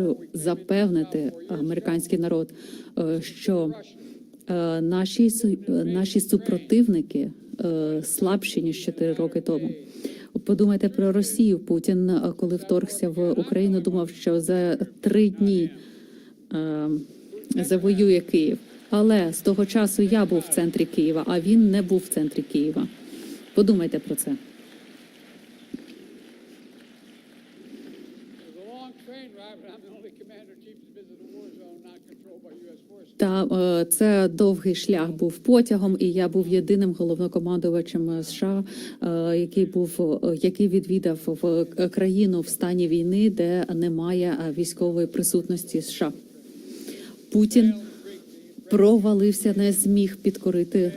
хочу запевнити американський народ, е, що е, наші наші супротивники е, слабші ніж 4 роки тому. Подумайте про Росію. Путін, коли вторгся в Україну, думав, що за три дні завоює Київ. Але з того часу я був в центрі Києва, а він не був в центрі Києва. Подумайте про це. Та е, це довгий шлях був потягом, і я був єдиним головнокомандувачем США, е, який був е, який відвідав в країну в стані війни, де немає військової присутності США. Путін провалився, не зміг підкорити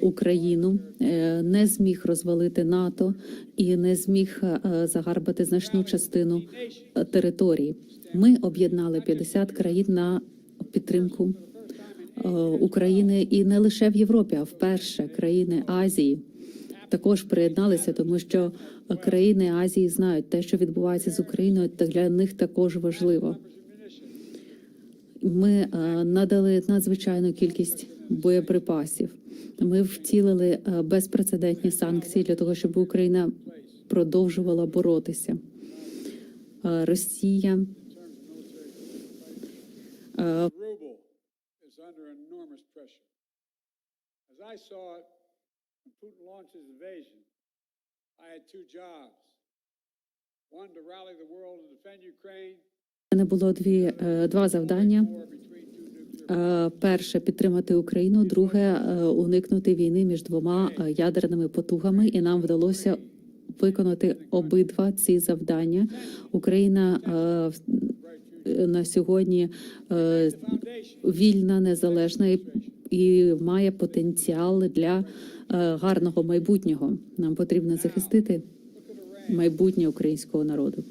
Україну, е, не зміг розвалити НАТО і не зміг е, загарбати значну частину е, території. Ми об'єднали 50 країн на підтримку України і не лише в Європі, а вперше країни Азії також приєдналися, тому що країни Азії знають те, що відбувається з Україною, та для них також важливо. Ми е, надали надзвичайну кількість боєприпасів. Ми втілили е, безпрецедентні санкції для того, щоб Україна продовжувала боротися. Е, Росія I had two jobs. One, to rally the world to defend Ukraine, мене було дві е, два завдання. Е, Перше підтримати Україну, друге е, уникнути війни між двома ядерними потугами, і нам вдалося виконати обидва ці завдання. Україна на сьогодні вільна, незалежна і, і має потенціал для гарного майбутнього. Нам потрібно захистити майбутнє українського народу.